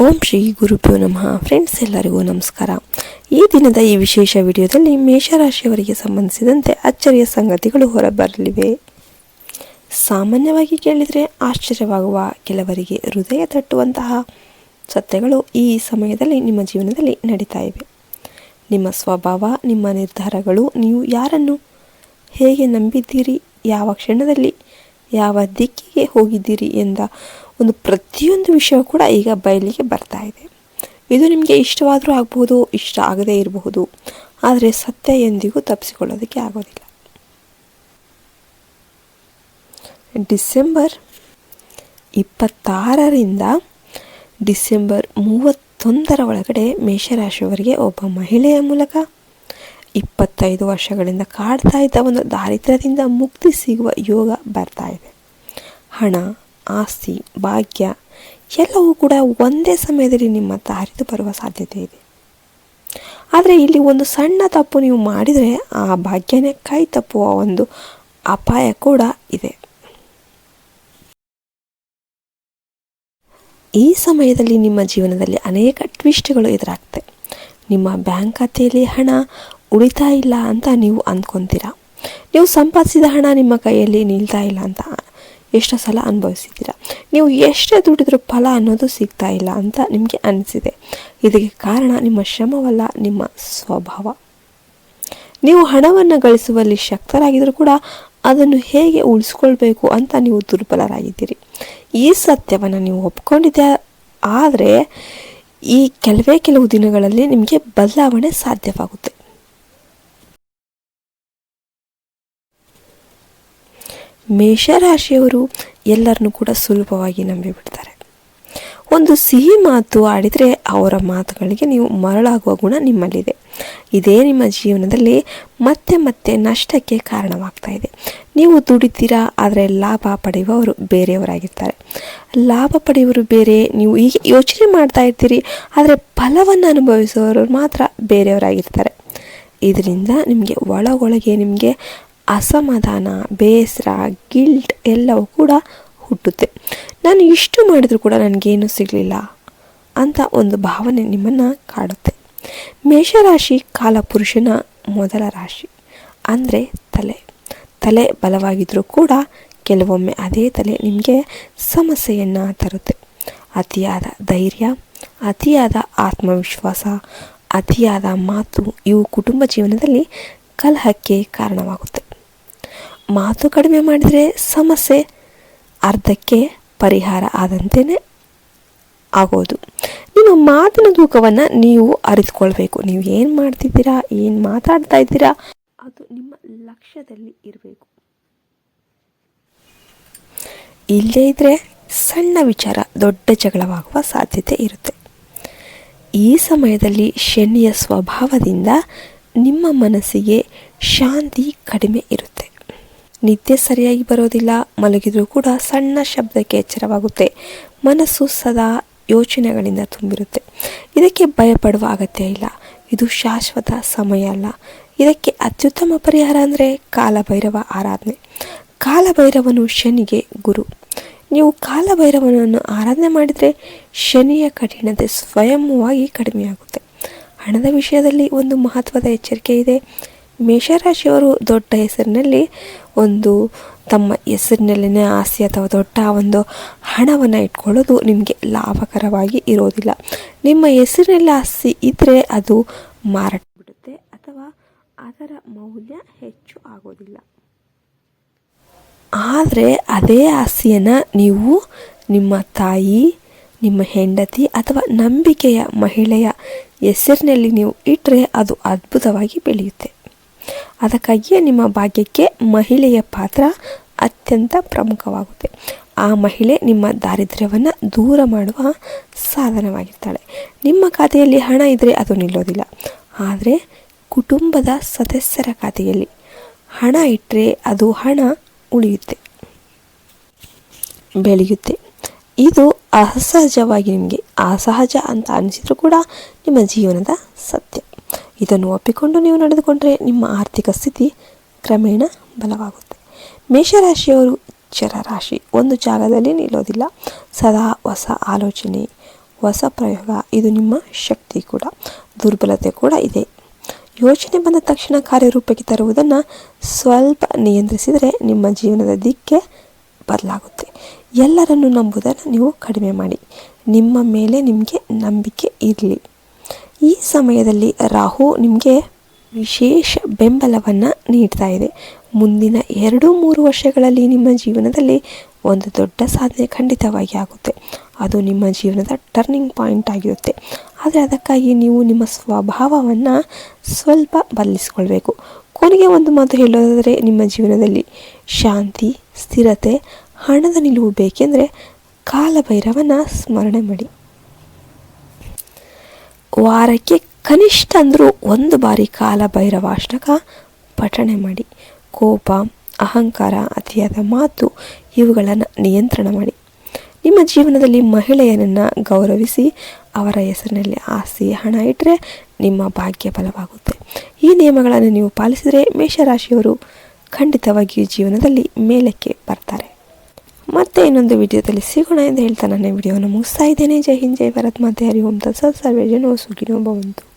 ಓಂ ಶ್ರೀ ಗುರುಭ್ಯೋ ನಮಃ. ಫ್ರೆಂಡ್ಸ್ ಎಲ್ಲರಿಗೂ ನಮಸ್ಕಾರ. ಈ ದಿನದ ಈ ವಿಶೇಷ ವಿಡಿಯೋದಲ್ಲಿ ಮೇಷರಾಶಿಯವರಿಗೆ ಸಂಬಂಧಿಸಿದಂತೆ ಅಚ್ಚರಿಯ ಸಂಗತಿಗಳು ಹೊರಬರಲಿವೆ. ಸಾಮಾನ್ಯವಾಗಿ ಕೇಳಿದರೆ ಆಶ್ಚರ್ಯವಾಗುವ ಕೆಲವರಿಗೆ ಹೃದಯ ತಟ್ಟುವಂತಹ ಸತ್ಯಗಳು ಈ ಸಮಯದಲ್ಲಿ ನಿಮ್ಮ ಜೀವನದಲ್ಲಿ ನಡೀತಾ ಇವೆ. ನಿಮ್ಮ ಸ್ವಭಾವ, ನಿಮ್ಮ ನಿರ್ಧಾರಗಳು, ನೀವು ಯಾರನ್ನು ಹೇಗೆ ನಂಬಿದ್ದೀರಿ, ಯಾವ ಕ್ಷಣದಲ್ಲಿ, ಯಾವ ದಿಕ್ಕಿಗೆ ಹೋಗಿದ್ದೀರಿ ಎಂದ ಒಂದು ಪ್ರತಿಯೊಂದು ವಿಷಯ ಕೂಡ ಈಗ ಬಯಲಿಗೆ ಬರ್ತಾ ಇದೆ. ಇದು ನಿಮಗೆ ಇಷ್ಟವಾದರೂ ಆಗಬಹುದು, ಇಷ್ಟ ಆಗದೇ ಇರಬಹುದು. ಆದರೆ ಸತ್ಯ ಎಂದಿಗೂ ತಪ್ಪಿಸಿಕೊಳ್ಳೋದಕ್ಕೆ ಆಗೋದಿಲ್ಲ. ಡಿಸೆಂಬರ್ ಇಪ್ಪತ್ತಾರರಿಂದ ಡಿಸೆಂಬರ್ ಮೂವತ್ತೊಂದರ ಒಳಗಡೆ ಮೇಷರಾಶಿಯವರಿಗೆ ಒಬ್ಬ ಮಹಿಳೆಯ ಮೂಲಕ ಇಪ್ಪತ್ತೈದು ವರ್ಷಗಳಿಂದ ಕಾಡ್ತಾ ಇದ್ದ ಒಂದು ದಾರಿದ್ರ್ಯದಿಂದ ಮುಕ್ತಿ ಸಿಗುವ ಯೋಗ ಬರ್ತಾ ಇದೆ. ಹಣ ಆಸ್ತಿ, ಭಾಗ್ಯ ಎಲ್ಲವೂ ಕೂಡ ಒಂದೇ ಸಮಯದಲ್ಲಿ ನಿಮ್ಮ ಹರಿದು ಬರುವ ಸಾಧ್ಯತೆ ಇದೆ. ಆದರೆ ಇಲ್ಲಿ ಒಂದು ಸಣ್ಣ ತಪ್ಪು ನೀವು ಮಾಡಿದರೆ ಆ ಭಾಗ್ಯನೇ ಕೈ ತಪ್ಪುವ ಒಂದು ಅಪಾಯ ಕೂಡ ಇದೆ. ಈ ಸಮಯದಲ್ಲಿ ನಿಮ್ಮ ಜೀವನದಲ್ಲಿ ಅನೇಕ ಟ್ವಿಸ್ಟ್ಗಳು ಎದುರಾಗ್ತವೆ. ನಿಮ್ಮ ಬ್ಯಾಂಕ್ ಖಾತೆಯಲ್ಲಿ ಹಣ ಉಳಿತಾ ಇಲ್ಲ ಅಂತ ನೀವು ಅಂದ್ಕೊತೀರಾ? ನೀವು ಸಂಪಾದಿಸಿದ ಹಣ ನಿಮ್ಮ ಕೈಯಲ್ಲಿ ನಿಲ್ತಾ ಇಲ್ಲ ಅಂತ ಎಷ್ಟೋ ಸಲ ಅನುಭವಿಸಿದ್ದೀರ? ನೀವು ಎಷ್ಟೇ ದುಡಿದ್ರೂ ಫಲ ಅನ್ನೋದು ಸಿಗ್ತಾ ಇಲ್ಲ ಅಂತ ನಿಮಗೆ ಅನಿಸಿದೆ. ಇದಕ್ಕೆ ಕಾರಣ ನಿಮ್ಮ ಶ್ರಮವಲ್ಲ, ನಿಮ್ಮ ಸ್ವಭಾವ. ನೀವು ಹಣವನ್ನು ಗಳಿಸುವಲ್ಲಿ ಶಕ್ತರಾಗಿದ್ದರೂ ಕೂಡ ಅದನ್ನು ಹೇಗೆ ಉಳಿಸ್ಕೊಳ್ಬೇಕು ಅಂತ ನೀವು ದುರ್ಬಲರಾಗಿದ್ದೀರಿ. ಈ ಸತ್ಯವನ್ನು ನೀವು ಒಪ್ಕೊಂಡಿದ್ದೆ ಆದರೆ ಈ ಕೆಲವೇ ಕೆಲವು ದಿನಗಳಲ್ಲಿ ನಿಮಗೆ ಬದಲಾವಣೆ ಸಾಧ್ಯವಾಗುತ್ತೆ. ಮೇಷರಾಶಿಯವರು ಎಲ್ಲರನ್ನು ಕೂಡ ಸುಲಭವಾಗಿ ನಂಬಿಬಿಡ್ತಾರೆ. ಒಂದು ಸಿಹಿ ಮಾತು ಆಡಿದರೆ ಅವರ ಮಾತುಗಳಿಗೆ ನೀವು ಮರಳಾಗುವ ಗುಣ ನಿಮ್ಮಲ್ಲಿದೆ. ಇದೇ ನಿಮ್ಮ ಜೀವನದಲ್ಲಿ ಮತ್ತೆ ಮತ್ತೆ ನಷ್ಟಕ್ಕೆ ಕಾರಣವಾಗ್ತಾ ಇದೆ. ನೀವು ದುಡಿತೀರಾ, ಆದರೆ ಲಾಭ ಪಡೆಯುವವರು ಬೇರೆಯವರಾಗಿರ್ತಾರೆ. ಲಾಭ ಪಡೆಯುವವರು ಬೇರೆ, ನೀವು ಹೀಗೆ ಯೋಚನೆ ಮಾಡ್ತಾ ಇರ್ತೀರಿ, ಆದರೆ ಫಲವನ್ನು ಅನುಭವಿಸುವವರು ಮಾತ್ರ ಬೇರೆಯವರಾಗಿರ್ತಾರೆ. ಇದರಿಂದ ನಿಮಗೆ ಒಳಗೊಳಗೆ ನಿಮಗೆ ಅಸಮಾಧಾನ, ಬೇಸರ ಗಿಲ್ಟ್ ಎಲ್ಲವೂ ಕೂಡ ಹುಟ್ಟುತ್ತೆ. ನಾನು ಇಷ್ಟು ಮಾಡಿದರೂ ಕೂಡ ನನಗೇನು ಸಿಗಲಿಲ್ಲ ಅಂತ ಒಂದು ಭಾವನೆ ನಿಮ್ಮನ್ನು ಕಾಡುತ್ತೆ. ಮೇಷರಾಶಿ ಕಾಲಪುರುಷನ ಮೊದಲ ರಾಶಿ ಅಂದರೆ ತಲೆ. ತಲೆ ಬಲವಾಗಿದ್ದರೂ ಕೂಡ ಕೆಲವೊಮ್ಮೆ ಅದೇ ತಲೆ ನಿಮಗೆ ಸಮಸ್ಯೆಯನ್ನು ತರುತ್ತೆ. ಅತಿಯಾದ ಧೈರ್ಯ, ಅತಿಯಾದ ಆತ್ಮವಿಶ್ವಾಸ, ಅತಿಯಾದ ಮಾತು ಇವು ಕುಟುಂಬ ಜೀವನದಲ್ಲಿ ಕಲಹಕ್ಕೆ ಕಾರಣವಾಗುತ್ತೆ. ಮಾತು ಕಡಿಮೆ ಮಾಡಿದರೆ ಸಮಸ್ಯೆ, ಅರ್ಧಕ್ಕೆ ಪರಿಹಾರ ಆದಂತೆಯೇ ಆಗೋದು. ನಿಮ್ಮ ಮಾತಿನ ತೂಕವನ್ನು ನೀವು ಅರಿತುಕೊಳ್ಬೇಕು. ನೀವು ಏನು ಮಾಡ್ತಿದ್ದೀರಾ, ಏನು ಮಾತಾಡ್ತಾ ಇದ್ದೀರಾ, ಅದು ನಿಮ್ಮ ಲಕ್ಷ್ಯದಲ್ಲಿ ಇರಬೇಕು. ಇಲ್ಲದೇ ಇದ್ದರೆ ಸಣ್ಣ ವಿಚಾರ, ದೊಡ್ಡ ಜಗಳವಾಗುವ ಸಾಧ್ಯತೆ ಇರುತ್ತೆ. ಈ ಸಮಯದಲ್ಲಿ ಶನಿಯ ಸ್ವಭಾವದಿಂದ ನಿಮ್ಮ ಮನಸ್ಸಿಗೆ ಶಾಂತಿ ಕಡಿಮೆ ಇರುತ್ತೆ. ನಿದ್ದೆ ಸರಿಯಾಗಿ ಬರೋದಿಲ್ಲ, ಮಲಗಿದರೂ ಕೂಡ ಸಣ್ಣ ಶಬ್ದಕ್ಕೆ ಎಚ್ಚರವಾಗುತ್ತೆ. ಮನಸ್ಸು ಸದಾ ಯೋಚನೆಗಳಿಂದ ತುಂಬಿರುತ್ತೆ. ಇದಕ್ಕೆ ಭಯಪಡುವ ಅಗತ್ಯ ಇಲ್ಲ. ಇದು ಶಾಶ್ವತ ಸಮಯ ಅಲ್ಲ. ಇದಕ್ಕೆ ಅತ್ಯುತ್ತಮ ಪರಿಹಾರ ಅಂದರೆ ಕಾಲಭೈರವ ಆರಾಧನೆ. ಕಾಲಭೈರವನು ಶನಿಗೆ ಗುರು. ನೀವು ಕಾಲಭೈರವನನ್ನು ಆರಾಧನೆ ಮಾಡಿದರೆ ಶನಿಯ ಕಠಿಣತೆ ಸ್ವಯಂವಾಗಿ ಕಡಿಮೆಯಾಗುತ್ತೆ. ಹಣದ ವಿಷಯದಲ್ಲಿ ಒಂದು ಮಹತ್ವದ ಎಚ್ಚರಿಕೆ ಇದೆ. ಮೇಷರಾಶಿಯವರು ದೊಡ್ಡ ಹೆಸರಿನಲ್ಲಿ ಒಂದು ತಮ್ಮ ಹೆಸರಿನಲ್ಲಿನ ಆಸೆ ಅಥವಾ ದೊಡ್ಡ ಒಂದು ಹಣವನ್ನು ಇಟ್ಕೊಳ್ಳೋದು ನಿಮಗೆ ಲಾಭಕರವಾಗಿ ಇರೋದಿಲ್ಲ. ನಿಮ್ಮ ಹೆಸರಿನಲ್ಲಿ ಆಸೆ ಇದ್ದರೆ ಅದು ಮಾರಾಟ ಬಿಡುತ್ತೆ ಅಥವಾ ಅದರ ಮೌಲ್ಯ ಹೆಚ್ಚು ಆಗೋದಿಲ್ಲ. ಆದರೆ ಅದೇ ಆಸೆಯನ್ನು ನೀವು ನಿಮ್ಮ ತಾಯಿ, ನಿಮ್ಮ ಹೆಂಡತಿ ಅಥವಾ ನಂಬಿಕೆಯ ಮಹಿಳೆಯ ಹೆಸರಿನಲ್ಲಿ ನೀವು ಇಟ್ಟರೆ ಅದು ಅದ್ಭುತವಾಗಿ ಬೆಳೆಯುತ್ತೆ. ಅದಕ್ಕಾಗಿಯೇ ನಿಮ್ಮ ಭಾಗ್ಯಕ್ಕೆ ಮಹಿಳೆಯ ಪಾತ್ರ ಅತ್ಯಂತ ಪ್ರಮುಖವಾಗುತ್ತೆ. ಆ ಮಹಿಳೆ ನಿಮ್ಮ ದಾರಿದ್ರ್ಯವನ್ನು ದೂರ ಮಾಡುವ ಸಾಧನವಾಗಿರ್ತಾಳೆ. ನಿಮ್ಮ ಖಾತೆಯಲ್ಲಿ ಹಣ ಇದ್ದರೆ ಅದು ನಿಲ್ಲೋದಿಲ್ಲ. ಆದರೆ ಕುಟುಂಬದ ಸದಸ್ಯರ ಖಾತೆಯಲ್ಲಿ ಹಣ ಇಟ್ಟರೆ ಅದು ಹಣ ಉಳಿಯುತ್ತೆ. ಬೆಳೆಯುತ್ತೆ. ಇದು ಅಸಹಜವಾಗಿ ನಿಮಗೆ, ಅಸಹಜ ಅಂತ ಅನಿಸಿದರೂ ಕೂಡ ನಿಮ್ಮ ಜೀವನದ ಸತ್ಯ. ಇದನ್ನು ಒಪ್ಪಿಕೊಂಡು ನೀವು ನಡೆದುಕೊಂಡರೆ ನಿಮ್ಮ ಆರ್ಥಿಕ ಸ್ಥಿತಿ ಕ್ರಮೇಣ ಬಲವಾಗುತ್ತೆ. ಮೇಷರಾಶಿಯವರು ರಾಶಿ. ಒಂದು ಜಾಗದಲ್ಲಿ ನಿಲ್ಲೋದಿಲ್ಲ. ಸದಾ ಹೊಸ ಆಲೋಚನೆ, ಹೊಸ ಪ್ರಯೋಗ. ಇದು ನಿಮ್ಮ ಶಕ್ತಿ ಕೂಡ. ದುರ್ಬಲತೆ ಕೂಡ ಇದೆ. ಯೋಚನೆ ಬಂದ ತಕ್ಷಣ ಕಾರ್ಯರೂಪಕ್ಕೆ ತರುವುದನ್ನು ಸ್ವಲ್ಪ ನಿಯಂತ್ರಿಸಿದರೆ ನಿಮ್ಮ ಜೀವನದ ದಿಕ್ಕೆ ಬದಲಾಗುತ್ತೆ. ಎಲ್ಲರನ್ನು ನಂಬುವುದನ್ನು ನೀವು ಕಡಿಮೆ ಮಾಡಿ. ನಿಮ್ಮ ಮೇಲೆ ನಿಮಗೆ ನಂಬಿಕೆ ಇರಲಿ. ಈ ಸಮಯದಲ್ಲಿ ರಾಹು ನಿಮಗೆ ವಿಶೇಷ ಬೆಂಬಲವನ್ನು ನೀಡ್ತಾ ಇದೆ. ಮುಂದಿನ ಎರಡು ಮೂರು ವರ್ಷಗಳಲ್ಲಿ ನಿಮ್ಮ ಜೀವನದಲ್ಲಿ ಒಂದು ದೊಡ್ಡ ಸಾಧನೆ ಖಂಡಿತವಾಗಿ ಆಗುತ್ತೆ. ಅದು ನಿಮ್ಮ ಜೀವನದ ಟರ್ನಿಂಗ್ ಪಾಯಿಂಟ್ ಆಗಿರುತ್ತೆ. ಆದರೆ ಅದಕ್ಕಾಗಿ ನೀವು ನಿಮ್ಮ ಸ್ವಭಾವವನ್ನು ಸ್ವಲ್ಪ ಬದಲಿಸ್ಕೊಳ್ಬೇಕು. ಕೊನೆಗೆ ಒಂದು ಮಾತು ಹೇಳೋದಾದರೆ, ನಿಮ್ಮ ಜೀವನದಲ್ಲಿ ಶಾಂತಿ, ಸ್ಥಿರತೆ, ಹಣದ ನಿಲುವು ಬೇಕೆಂದರೆ ಕಾಲಭೈರವನ ಸ್ಮರಣೆ ಮಾಡಿ. ವಾರಕ್ಕೆ ಕನಿಷ್ಠ ಅಂದರೂ ಒಂದು ಬಾರಿ ಕಾಲಭೈರವಾಷ್ಟಕ ಪಠಣೆ ಮಾಡಿ. ಕೋಪ, ಅಹಂಕಾರ, ಅತಿಯಾದ ಮಾತು ಇವುಗಳನ್ನು ನಿಯಂತ್ರಣ ಮಾಡಿ. ನಿಮ್ಮ ಜೀವನದಲ್ಲಿ ಮಹಿಳೆಯರನ್ನು ಗೌರವಿಸಿ ಅವರ ಹೆಸರಿನಲ್ಲಿ ಆಸ್ತಿ, ಹಣ ಇಟ್ಟರೆ ನಿಮ್ಮ ಭಾಗ್ಯ ಬಲವಾಗುತ್ತೆ. ಈ ನಿಯಮಗಳನ್ನು ನೀವು ಪಾಲಿಸಿದರೆ ಮೇಷರಾಶಿಯವರು ಖಂಡಿತವಾಗಿಯೂ ಜೀವನದಲ್ಲಿ ಮೇಲಕ್ಕೆ ಬರ್ತಾರೆ. ಮತ್ತೆ ಇನ್ನೊಂದು ವಿಡಿಯೋದಲ್ಲಿ ಸಿಗೋಣ ಎಂದು ಹೇಳ್ತಾ ನನ್ನ ವಿಡಿಯೋವನ್ನು ಮುಗಿಸ್ತಾ ಇದ್ದೇನೆ. ಜೈ ಹಿಂದ್, ಜೈ ಭಾರತ್. ಮಾತೆ ಹರಿ ಓಂ ತತ್ಸತ್ ಸರ್ವೇ ಜನೋ ಸುಖಿನೋ ಭವಂತು.